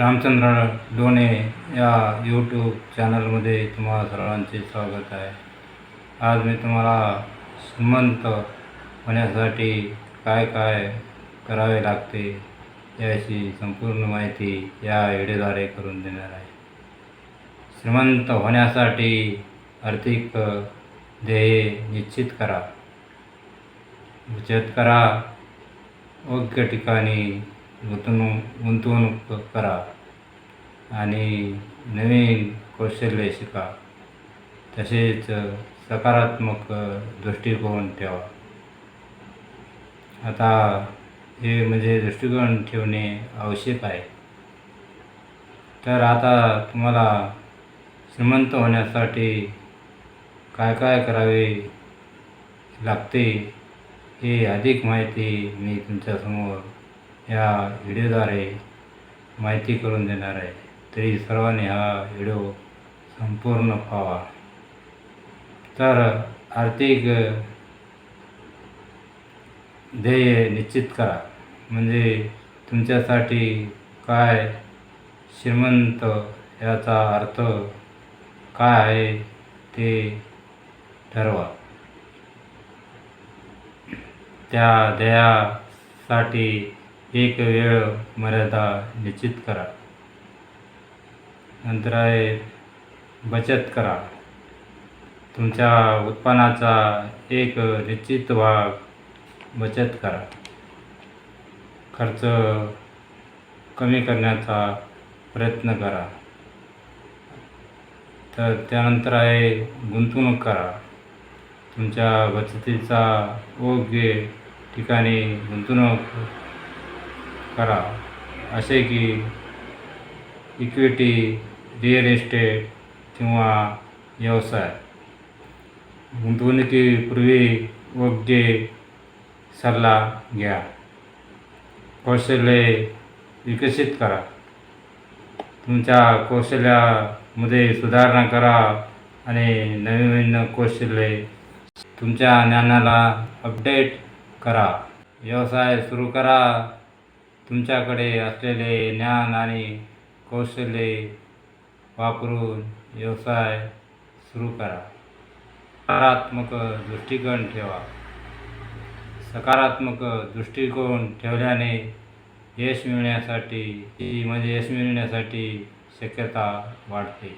रामचंद्र डोणे या यूट्यूब चॅनलमध्ये तुम्हा सर्वांचे स्वागत आहे. आज मी तुम्हाला श्रीमंत होण्यासाठी काय काय करावे लागते याची संपूर्ण माहिती या व्हिडिओद्वारे करून देणार आहे. श्रीमंत होण्यासाठी आर्थिक ध्येय निश्चित करा. बचत करा. योग्य ठिकाणी गुंतवणूक गुंतवणूक करा आणि नवीन कौशल्य शिका. तसेच सकारात्मक दृष्टिकोन ठेवा. आता हे म्हणजे दृष्टिकोन ठेवणे आवश्यक आहे. तर आता तुम्हाला श्रीमंत होण्यासाठी काय काय करावे लागते ही अधिक माहिती मी तुमच्यासमोर या व्हिडिओद्वारे माहिती करून देणार. आहे तरी सर्वांनी हा व्हिडिओ संपूर्ण पाहावा तर आर्थिक ध्येय निश्चित करा. म्हणजे तुमच्यासाठी काय श्रीमंत याचा अर्थ काय आहे ते ठरवा. त्या ध्येयासाठी एक वेळ मर्यादा निश्चित करा. नंतर आहे बचत करा. तुमच्या उत्पन्नाचा एक निश्चित भाग बचत करा. खर्च कमी करण्याचा प्रयत्न करा. तर त्यानंतर आहे गुंतवणूक करा. तुमच्या बचतीचा योग्य ठिकाणी गुंतवणूक करा. असे की इक्विटी रिअल इस्टेट किंवा व्यवसाय. गुंतवणुकीपूर्वी योग्य सल्ला घ्या. कौशल्ये विकसित करा. तुमच्या कौशल्यामध्ये सुधारणा करा आणि नवीन कौशल्ये तुमच्या ज्ञानाला अपडेट करा. व्यवसाय सुरू करा. तुमच्याकडे असलेले ज्ञान आणि कौशल्ये वापरून व्यवसाय सुरू करा. सकारात्मक दृष्टिकोन ठेवा. सकारात्मक दृष्टिकोन ठेवल्याने यश मिळण्यासाठी ती म्हणजे यश मिळण्यासाठी शक्यता वाढते.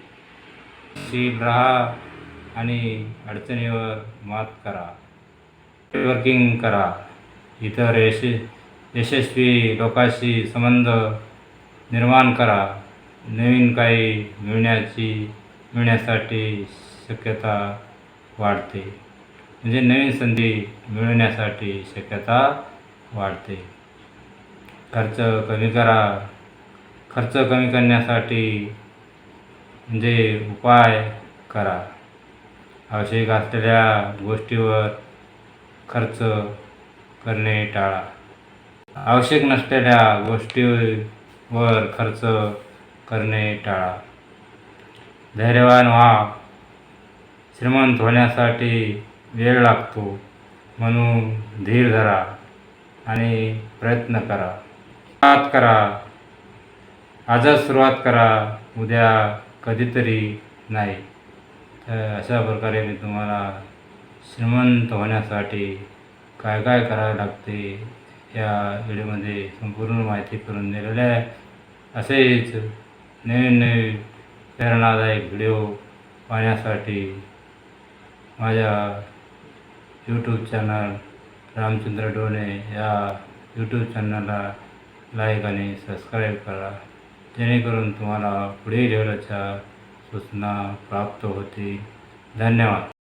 शील राहा आणि अडचणीवर मात करा. नेटवर्किंग करा. इतर यश यशस्वी लोकांशी संबंध निर्माण करा. नवीन काही मिळण्याची मिळण्यासाठी शक्यता वाढते. म्हणजे नवीन संधी मिळवण्यासाठी शक्यता वाढते. खर्च कमी करा. खर्च कमी करण्यासाठी म्हणजे उपाय करा. आवश्यक असलेल्या गोष्टीवर खर्च करणे टाळा. आवश्यक नसलेल्या गोष्टीवर खर्च करणे टाळा. धैर्यवान व्हा. श्रीमंत होण्यासाठी वेळ लागतो. म्हणून धीर धरा आणि प्रयत्न करा. सुरुवात करा. आजच सुरुवात करा. उद्या कधीतरी नाही. तर अशा प्रकारे मी तुम्हाला श्रीमंत होण्यासाठी काय काय करावे लागते या व्हिडिओमध्ये संपूर्ण माहिती करून दिलेली आहे. असेच नवीन नवीन प्रेरणादायक व्हिडिओ पाहण्यासाठी माझ्या यूट्यूब चॅनल रामचंद्र डोणे या यूट्यूब चॅनलला लाईक आणि सबस्क्राईब करा. जेणेकरून तुम्हाला पुढील व्हिडिओच्या सूचना प्राप्त होतील. धन्यवाद.